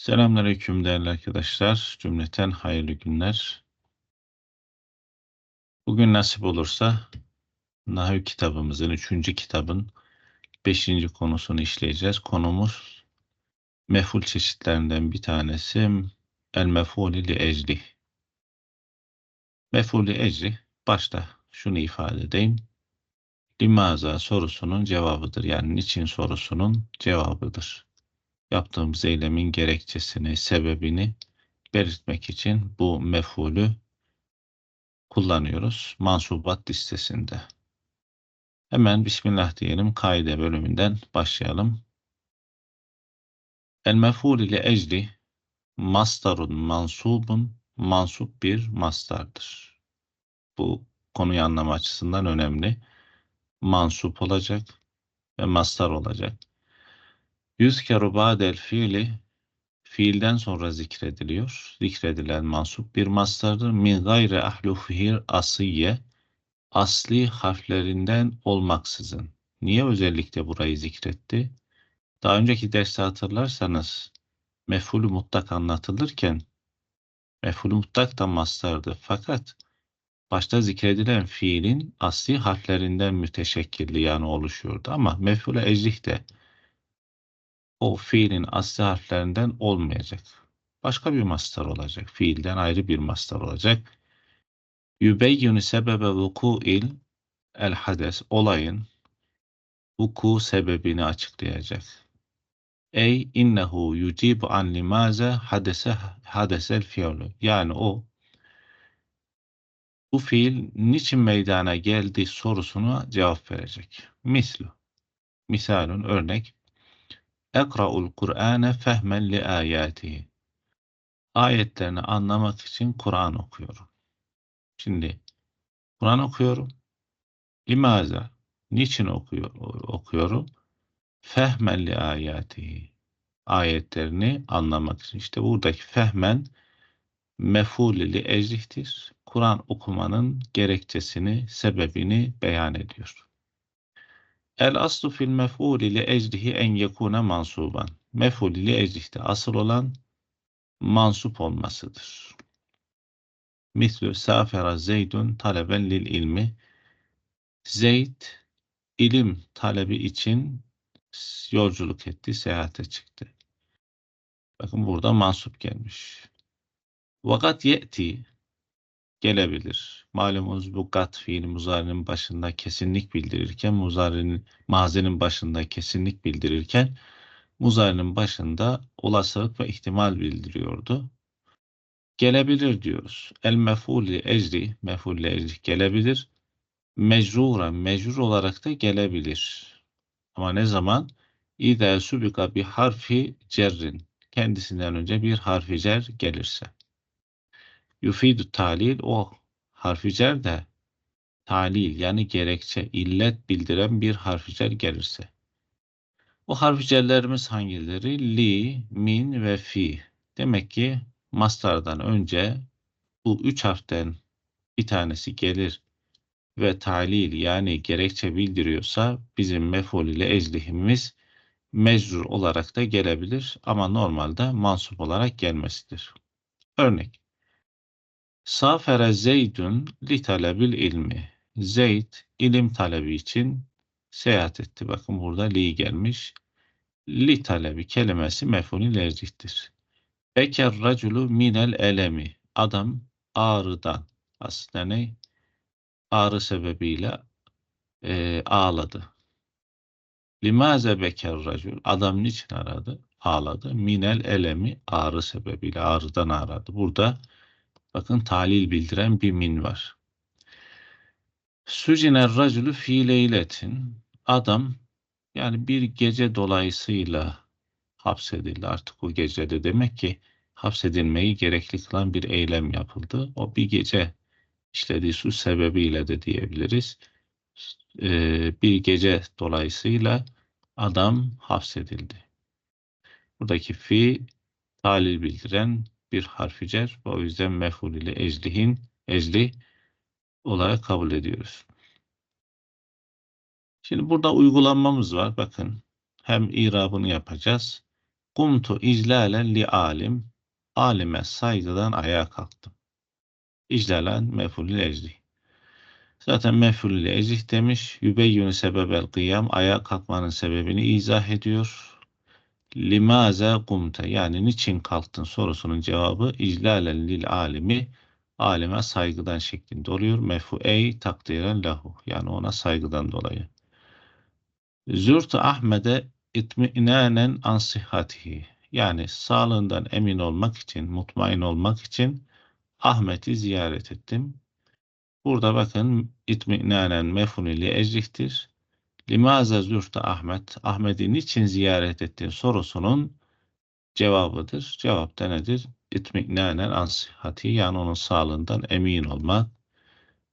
Selamünaleyküm değerli arkadaşlar. Cümleten hayırlı günler. Bugün nasip olursa Nahü kitabımızın, üçüncü kitabın beşinci konusunu işleyeceğiz. Konumuz meful çeşitlerinden bir tanesi el mefuli li ecli. Mefuli ecli başta şunu ifade edeyim. Limaza sorusunun cevabıdır. Yani niçin sorusunun cevabıdır yaptığımız eylemin gerekçesini, sebebini belirtmek için bu mefulü kullanıyoruz mansubat listesinde. Hemen Bismillah diyelim kaide bölümünden başlayalım. El meful ile ecli mastarun mansubun mansup bir mastardır. Bu konuyu anlama açısından önemli. Mansup olacak ve mastar olacak. Yüzkeru ba'del fiili fiilden sonra zikrediliyor. Zikredilen mansup bir mastardır. Min gayri ahlufihir asiye asli harflerinden olmaksızın. Niye özellikle burayı zikretti? Daha önceki derste hatırlarsanız mef'ulü mutlak anlatılırken mef'ulü mutlak da mastardı. Fakat başta zikredilen fiilin asli harflerinden müteşekkilli yani oluşuyordu. Ama mef'ule ecih de o fiilin asli harflerinden olmayacak. Başka bir mastar olacak. Fiilden ayrı bir mastar olacak. Yübeyyünü sebebe vuku'il el hades olayın vuku sebebini açıklayacak. Ey innehu yucibu an limaze hadese hadesel fiilü. Yani o bu fiil niçin meydana geldi sorusuna cevap verecek. Mislu. Misalun örnek Ekra'ul Kur'ane fehmen li ayatihi. Ayetlerini anlamak için Kur'an okuyorum. Şimdi Kur'an okuyorum. Limaza? Niçin okuyor, okuyorum? Fehmen li ayatihi. Ayetlerini anlamak için. İşte buradaki fehmen mef'ulü li ecrihtir. Kur'an okumanın gerekçesini, sebebini beyan ediyor. El aslu fil mef'ul ile ecrihi en yekune mansuban. Mef'ul ile ecrihte asıl olan mansup olmasıdır. Mislü safera zeydun taleben lil ilmi. Zeyd ilim talebi için yolculuk etti, seyahate çıktı. Bakın burada mansup gelmiş. Vakat ye'ti gelebilir. Malumunuz bu gat fiil muzarinin başında kesinlik bildirirken muzarinin mazinin başında kesinlik bildirirken muzarinin başında olasılık ve ihtimal bildiriyordu. Gelebilir diyoruz. El mef'ulü ecri, mef'ulü ecri gelebilir. Mecrura, mecrur olarak da gelebilir. Ama ne zaman? İde subika bir harfi cerrin. Kendisinden önce bir harfi cer gelirse. Yufidu talil o harfi cer de talil yani gerekçe, illet bildiren bir harfi cer gelirse. O harfi cerlerimiz hangileri? Li, min ve fi. Demek ki mastardan önce bu üç harften bir tanesi gelir ve talil yani gerekçe bildiriyorsa bizim meful ile eclihimiz mecrur olarak da gelebilir ama normalde mansup olarak gelmesidir. Örnek Safere Zeydun li talebil ilmi. Zeyd ilim talebi için seyahat etti. Bakın burada li gelmiş. Li talebi kelimesi mef'ulün lercihtir. Beker raculu minel elemi. Adam ağrıdan. Aslında ne? Ağrı sebebiyle e, ağladı. Limaze beker racul. Adam niçin aradı? Ağladı. Minel elemi ağrı sebebiyle ağrıdan ağladı. Burada Bakın talil bildiren bir min var. Süciner racülü fi leyletin. Adam yani bir gece dolayısıyla hapsedildi. Artık o gecede demek ki hapsedilmeyi gerekli kılan bir eylem yapıldı. O bir gece işlediği suç sebebiyle de diyebiliriz. Ee, bir gece dolayısıyla adam hapsedildi. Buradaki fi talil bildiren bir harfi cer. O yüzden mef'ul ile eclihin ecli olarak kabul ediyoruz. Şimdi burada uygulanmamız var. Bakın hem irabını yapacağız. Kumtu iclalen li alim. Alime saygıdan ayağa kalktım. İclalen mefulül ecri. Zaten mefulül ecih demiş. Yübeyyünü sebebel kıyam. Ayağa kalkmanın sebebini izah ediyor. Limaze kumte yani niçin kalktın sorusunun cevabı iclalen lil alimi alime saygıdan şeklinde oluyor. Mefu ey takdiren lahu yani ona saygıdan dolayı. Zürtü Ahmet'e itminanen an sihhatihi yani sağlığından emin olmak için, mutmain olmak için Ahmet'i ziyaret ettim. Burada bakın itminanen mefuni li ecrihtir. Limaze zürte Ahmet, Ahmet'i niçin ziyaret ettiğin sorusunun cevabıdır. Cevap da nedir? İtminanen an sihhati yani onun sağlığından emin olmak,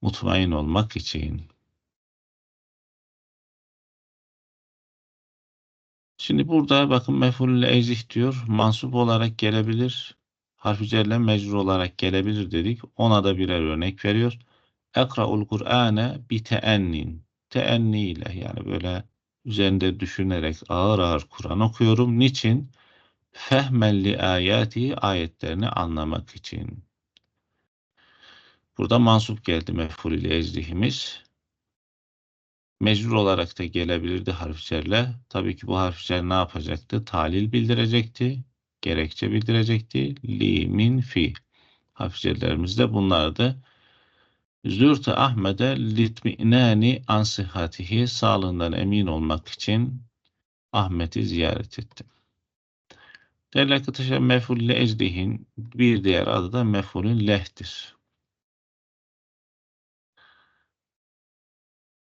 mutmain olmak için. Şimdi burada bakın mef'ulü ecih diyor. Mansup olarak gelebilir. Harfi cerle mecrur olarak gelebilir dedik. Ona da birer örnek veriyor. Ekra'ul Kur'ane bi teennin. Teenni ile yani böyle üzerinde düşünerek ağır ağır Kur'an okuyorum. Niçin? Fehmelli ayati ayetlerini anlamak için. Burada mansup geldi mef'ul ile ecrihimiz. Mecbur olarak da gelebilirdi harfçerle. Tabii ki bu harfçer ne yapacaktı? Talil bildirecekti. Gerekçe bildirecekti. Li, min, fi. Harfçerlerimiz de bunlardı. Zürtü Ahmet'e litmi'nani ansihatihi sağlığından emin olmak için Ahmet'i ziyaret ettim. Değerli arkadaşlar mef'ul ecdihin bir diğer adı da mef'ulün leh'tir.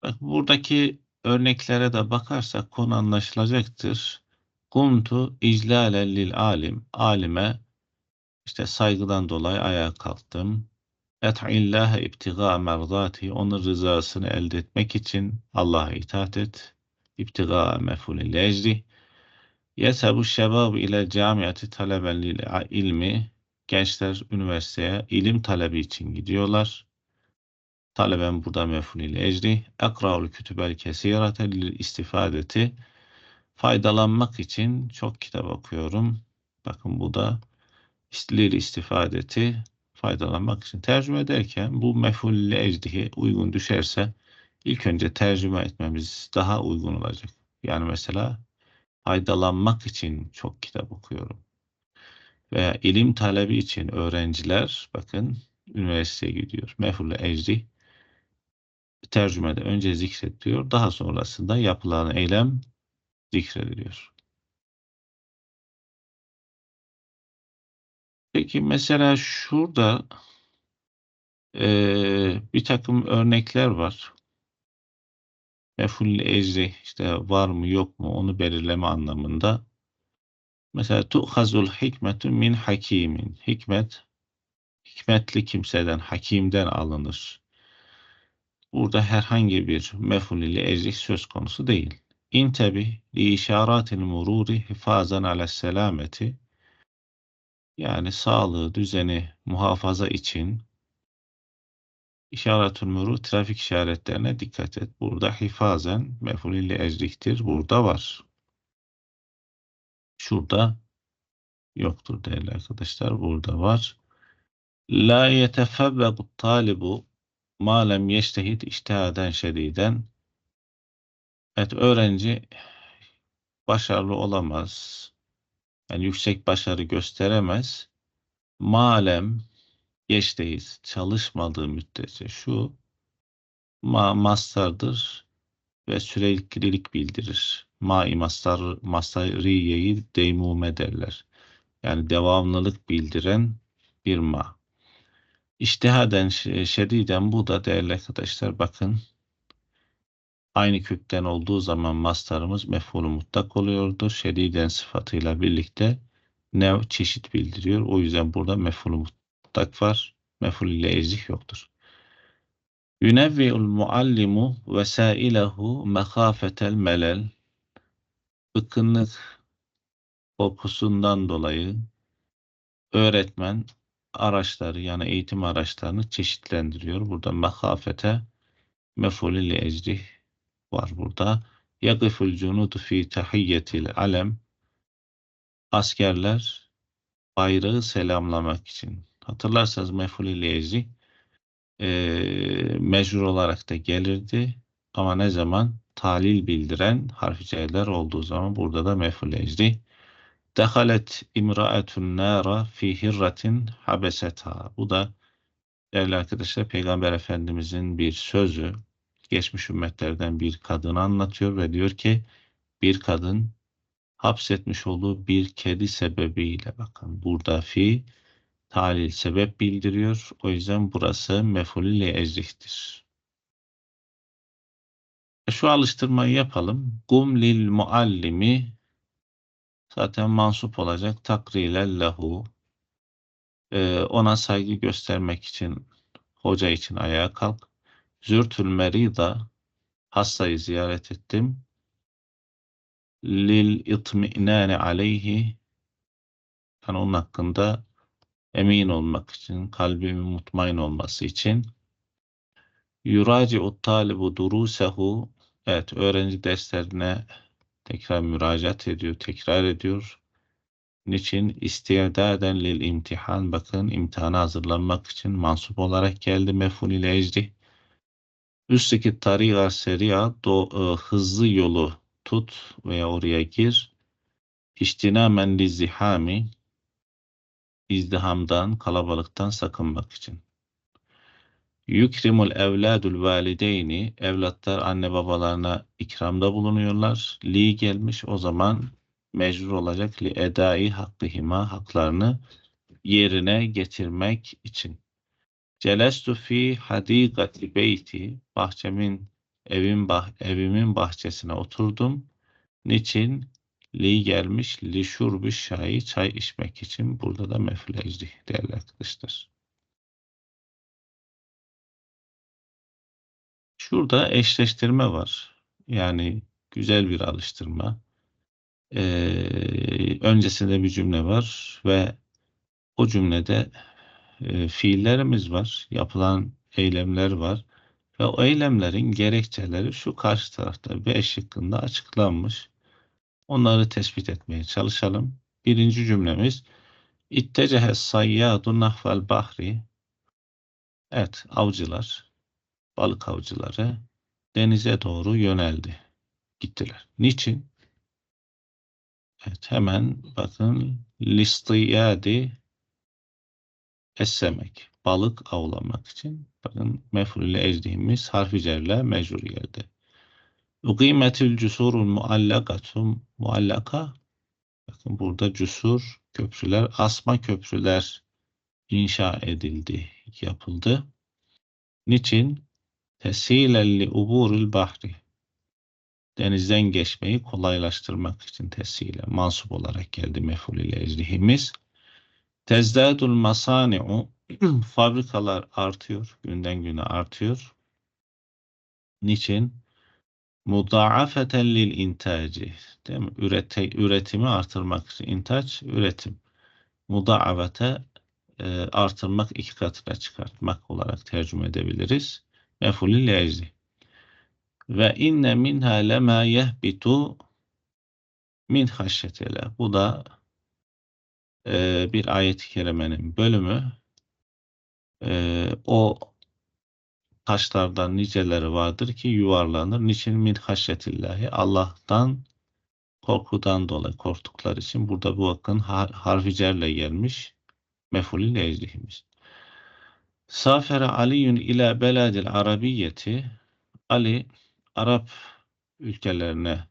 Bak buradaki örneklere de bakarsak konu anlaşılacaktır. Kuntu iclalen lil alim. Alime işte saygıdan dolayı ayağa kalktım. Et'illâhe ibtigâ merdâti. Onun rızasını elde etmek için Allah'a itaat et. İbtigâ mefulil ecri. Yesebu şebab ile camiyati taleben ilmi. Gençler üniversiteye ilim talebi için gidiyorlar. Taleben burada mef'ul ile ecri. Ekra'ul kütübel kesirate lil istifadeti. Faydalanmak için çok kitap okuyorum. Bakın bu da lil istifadeti faydalanmak için tercüme ederken bu mef'ul ecdihi uygun düşerse ilk önce tercüme etmemiz daha uygun olacak. Yani mesela faydalanmak için çok kitap okuyorum. Veya ilim talebi için öğrenciler bakın üniversiteye gidiyor. Mef'ul ecdi tercümede önce zikrediyor, daha sonrasında yapılan eylem zikrediliyor. Peki mesela şurada e, bir takım örnekler var. Meful ecri işte var mı yok mu onu belirleme anlamında. Mesela tu'hazul hikmetu min hakimin. Hikmet hikmetli kimseden, hakimden alınır. Burada herhangi bir mef'ul ile ecrik söz konusu değil. İntebi li işaratil mururi hifazan ala selameti yani sağlığı, düzeni muhafaza için işaretül muru trafik işaretlerine dikkat et. Burada hifazen mef'ul ile ecrihtir. Burada var. Şurada yoktur değerli arkadaşlar. Burada var. La yetefebbebu talibu malem yeştehit iştihaden şediden evet öğrenci başarılı olamaz yani yüksek başarı gösteremez malem yeştehit çalışmadığı müddetçe şu ma mastardır ve süreklilik bildirir. Mai mastar mastariyeyi deymume derler. Yani devamlılık bildiren bir ma. İştihaden şediden bu da değerli arkadaşlar bakın aynı kökten olduğu zaman mastarımız mef'ulü mutlak oluyordu. Şediden sıfatıyla birlikte nev çeşit bildiriyor. O yüzden burada mef'ulü mutlak var. Mef'ul ile ecih yoktur. Yunevvi'ul muallimu vesailehu mehafetel melel bıkkınlık korkusundan dolayı öğretmen araçları yani eğitim araçlarını çeşitlendiriyor. Burada mehafete mef'ulü li ecrih var burada. Yagiful cunudu fi tahiyyetil alem askerler bayrağı selamlamak için. Hatırlarsanız mef'ul liyeci e, mecbur olarak da gelirdi. Ama ne zaman? Talil bildiren harf c'ler olduğu zaman burada da mef'ul ecri. Dehalet imraetun nara fi hirratin habesetha. Bu da değerli arkadaşlar Peygamber Efendimizin bir sözü. Geçmiş ümmetlerden bir kadını anlatıyor ve diyor ki bir kadın hapsetmiş olduğu bir kedi sebebiyle bakın burada fi talil sebep bildiriyor. O yüzden burası mefulü ecrihtir. Şu alıştırmayı yapalım. Gum lil muallimi zaten mansup olacak. Takrilen lehu ee, ona saygı göstermek için hoca için ayağa kalk. Zürtül merida hastayı ziyaret ettim. Lil itmi'nane aleyhi yani onun hakkında emin olmak için, kalbimin mutmain olması için yuraci'u talibu durusehu evet öğrenci derslerine tekrar müracaat ediyor, tekrar ediyor. Niçin? İstidaden lil imtihan. Bakın imtihana hazırlanmak için mansup olarak geldi mef'ul ile ecri. Üstteki tariga seria do, e, hızlı yolu tut veya oraya gir. İştinamen li zihami izdihamdan, kalabalıktan sakınmak için. Yukrimul evladul valideyni evlatlar anne babalarına ikramda bulunuyorlar. Li gelmiş o zaman mecbur olacak li edai hakkıhima haklarını yerine getirmek için. Celestu fi hadikati beyti bahçemin evin bah, evimin bahçesine oturdum. Niçin? Li gelmiş li şurbi şayi çay içmek için. Burada da meflecdi değerli arkadaşlar. Şurada eşleştirme var. Yani güzel bir alıştırma. Ee, öncesinde bir cümle var ve o cümlede e, fiillerimiz var, yapılan eylemler var ve o eylemlerin gerekçeleri şu karşı tarafta B şıkkında açıklanmış. Onları tespit etmeye çalışalım. Birinci cümlemiz İttecehe sayyadu nahvel bahri Evet, avcılar, balık avcıları denize doğru yöneldi. Gittiler. Niçin? Evet, hemen bakın listiyadi essemek. Balık avlamak için. Bakın mef'ulü ecdihimiz harfi cerle mecbur geldi. Uqimetül cusurul muallakatum muallaka bakın burada cusur köprüler asma köprüler inşa edildi yapıldı. Niçin? Teshilelli uburul bahri denizden geçmeyi kolaylaştırmak için tesile mansup olarak geldi mef'ul ile ecrihimiz. Tezdadul masani'u fabrikalar artıyor. Günden güne artıyor. Niçin? Mudaafeten lil intaci. Değil mi? Ürete, üretimi artırmak için. İntaç, üretim. Mudaafete e, artırmak, iki katına çıkartmak olarak tercüme edebiliriz. Mefulü lejzi. Ve inne minha lema yehbitu min haşyetele. Bu da bir ayet-i kerimenin bölümü. O taşlardan niceleri vardır ki yuvarlanır. Niçin min haşyetillahi? Allah'tan korkudan dolayı korktukları için burada bu bakın har harfi gelmiş. Mefulü lejlihimiz. Safere Aliyun ila beladil arabiyeti Ali Arap ülkelerine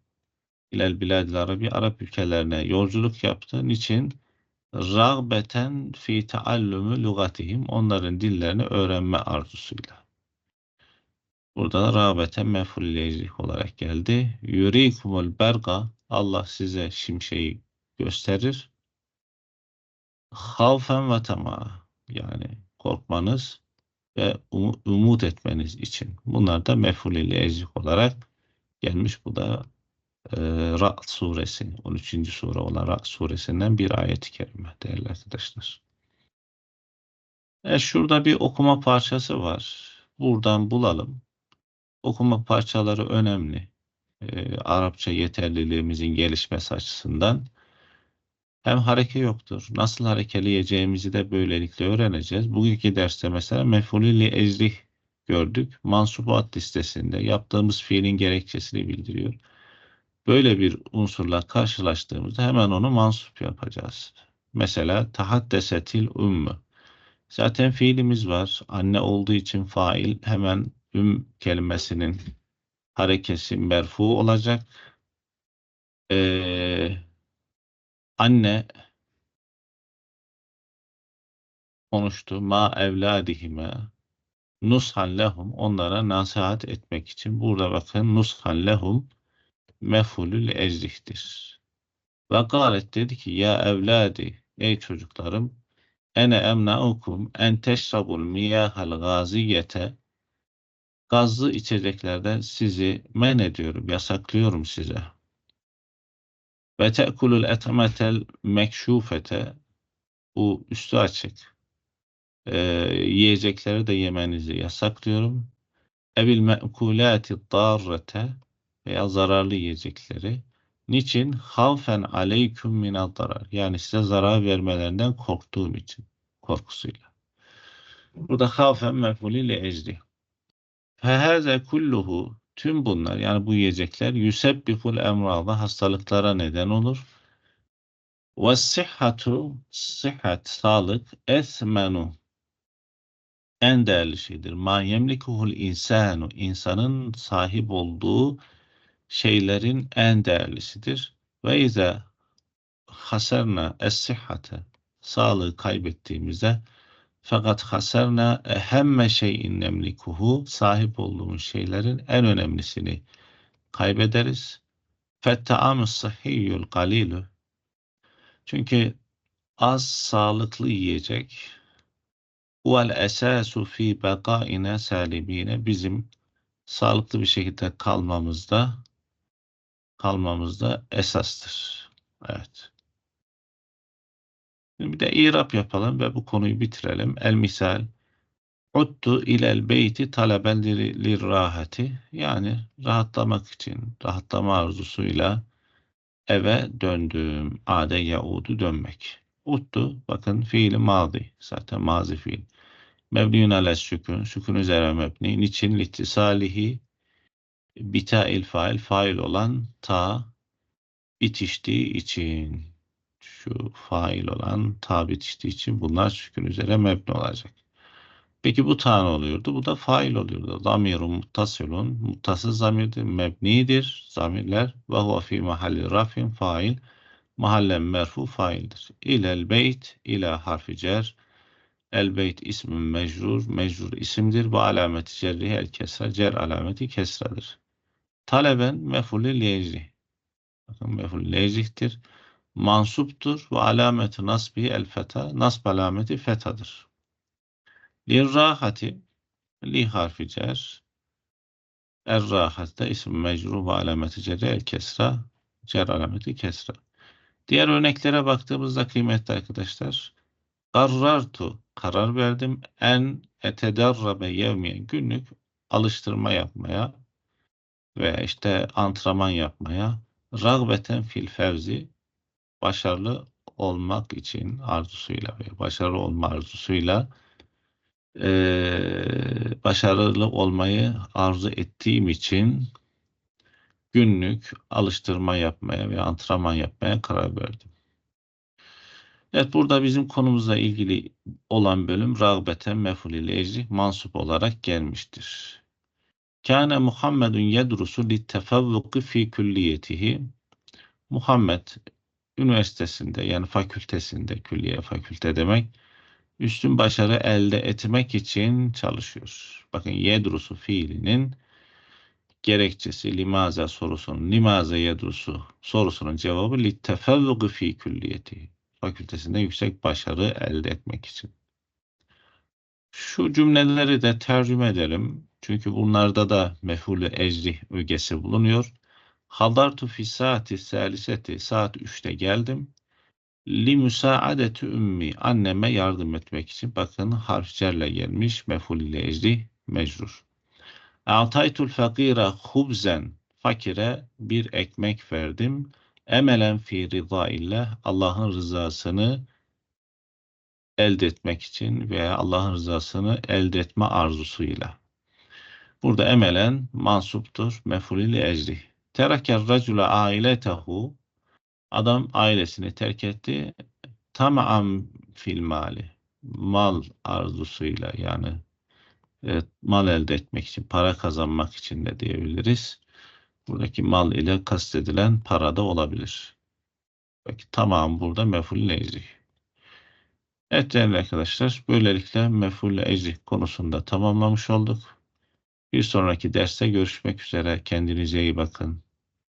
ilel biladil arabi Arap ülkelerine yolculuk yaptı. Niçin? Rağbeten fi taallümü lugatihim onların dillerini öğrenme arzusuyla. Burada da rağbeten mef'ul olarak geldi. Yurikumul berga Allah size şimşeği gösterir. Havfen ve tama yani korkmanız ve um umut etmeniz için. Bunlar da mef'ul ile olarak gelmiş. Bu da e, Ra'd suresi 13. sure olan Ra'd suresinden bir ayet-i kerime değerli arkadaşlar. E şurada bir okuma parçası var. Buradan bulalım. Okuma parçaları önemli. E, Arapça yeterliliğimizin gelişmesi açısından. Hem hareke yoktur. Nasıl harekeleyeceğimizi de böylelikle öğreneceğiz. Bugünkü derste mesela mef'ulü li ecrih gördük. Mansubat listesinde yaptığımız fiilin gerekçesini bildiriyor. Böyle bir unsurla karşılaştığımızda hemen onu mansup yapacağız. Mesela tahaddesetil ümmü. Zaten fiilimiz var. Anne olduğu için fail hemen üm kelimesinin harekesi merfu olacak. Ee, anne konuştu. Ma evladihime nushan lehum onlara nasihat etmek için. Burada bakın nushan lehum mefulül ecrihtir. Ve galet dedi ki ya evladi ey çocuklarım ene emnaukum en teşrabul miyahal gaziyete gazlı içeceklerden sizi men ediyorum, yasaklıyorum size. Ve te'kulul etmetel mekşufete bu üstü açık e, yiyecekleri de yemenizi yasaklıyorum. Evil me'kulati darrete veya zararlı yiyecekleri. Niçin? Havfen aleyküm minad zarar. Yani size zarar vermelerinden korktuğum için. Korkusuyla. Burada havfen mef'uliyle ecri. Fehaze kulluhu tüm bunlar yani bu yiyecekler yüsebbikul emrada hastalıklara neden olur. Ve sihhatu sıhhat sağlık esmenu en değerli şeydir. Ma yemlikuhul insanu insanın sahip olduğu şeylerin en değerlisidir. Ve ize haserna es-sihhate sağlığı kaybettiğimizde fakat haserna ehemme şeyin nemlikuhu sahip olduğumuz şeylerin en önemlisini kaybederiz. Fetta'amus sahiyyul galilü çünkü az sağlıklı yiyecek vel esasu fi bekaine salimine bizim sağlıklı bir şekilde kalmamızda kalmamızda esastır. Evet. Şimdi bir de irap yapalım ve bu konuyu bitirelim. El misal Uttu ilel beyti taleben lir rahati yani rahatlamak için, rahatlama arzusuyla eve döndüm. Ade yaudu dönmek. Uttu bakın fiili mazi. Zaten mazi fiil. Mebniyun ale sükun. Sükun üzere mebni. Niçin? Littisalihi il fail. Fail olan ta bitiştiği için. Şu fail olan ta bitiştiği için bunlar sükun üzere mebni olacak. Peki bu ta ne oluyordu? Bu da fail oluyordu. Zamirun muttasilun. Muttasıl zamirdir. Mebnidir. Zamirler. Ve huve fi mahalli rafin fail. Mahallen merfu faildir. İlel beyt. ila harfi cer. El beyt ismin mecrur. Mecrur isimdir. Bu alameti cerrihi el kesra. Cer alameti kesradır. Taleben mefulü leyci. Bakın mefulü leycihtir. Mansuptur. Ve alameti nasbi el feta. Nasb alameti fetadır. Lirrahati li harfi cer. Er-rahat isim mecrur ve alameti cerri el kesra. Cer alameti kesra. Diğer örneklere baktığımızda kıymetli arkadaşlar Karrartu karar verdim en etederrabe yevmiyen günlük alıştırma yapmaya ve işte antrenman yapmaya ragbeten fil fevzi başarılı olmak için arzusuyla ve başarılı olma arzusuyla e, başarılı olmayı arzu ettiğim için günlük alıştırma yapmaya ve antrenman yapmaya karar verdim. Evet burada bizim konumuzla ilgili olan bölüm rağbeten mefulil ecri mansup olarak gelmiştir. Kâne Muhammedun yedrusu littefevvuki fi külliyetihi. Muhammed üniversitesinde yani fakültesinde, külliye fakülte demek, üstün başarı elde etmek için çalışıyor. Bakın yedrusu fiilinin gerekçesi limaza sorusunun limaza yedrusu sorusunun cevabı littefevvuki fi külliyetihi fakültesinde yüksek başarı elde etmek için. Şu cümleleri de tercüme edelim. Çünkü bunlarda da mefulü ecri ögesi bulunuyor. Hadartu fi saati saliseti saat 3'te geldim. Li müsaadeti ümmi anneme yardım etmek için bakın harfcerle gelmiş meful ile ecri mecrur. Ataytul fakira hubzen fakire bir ekmek verdim. Emelen fi rızaillah Allah'ın rızasını elde etmek için veya Allah'ın rızasını elde etme arzusuyla. Burada emelen mansuptur mefulili ecri. Teraker racule ailetehu adam ailesini terk etti. Tamam fil mali. Mal arzusuyla yani evet, mal elde etmek için, para kazanmak için de diyebiliriz. Buradaki mal ile kastedilen para da olabilir. Peki tamam burada meful ecri. Evet değerli arkadaşlar böylelikle meful ecri konusunda tamamlamış olduk. Bir sonraki derste görüşmek üzere. Kendinize iyi bakın.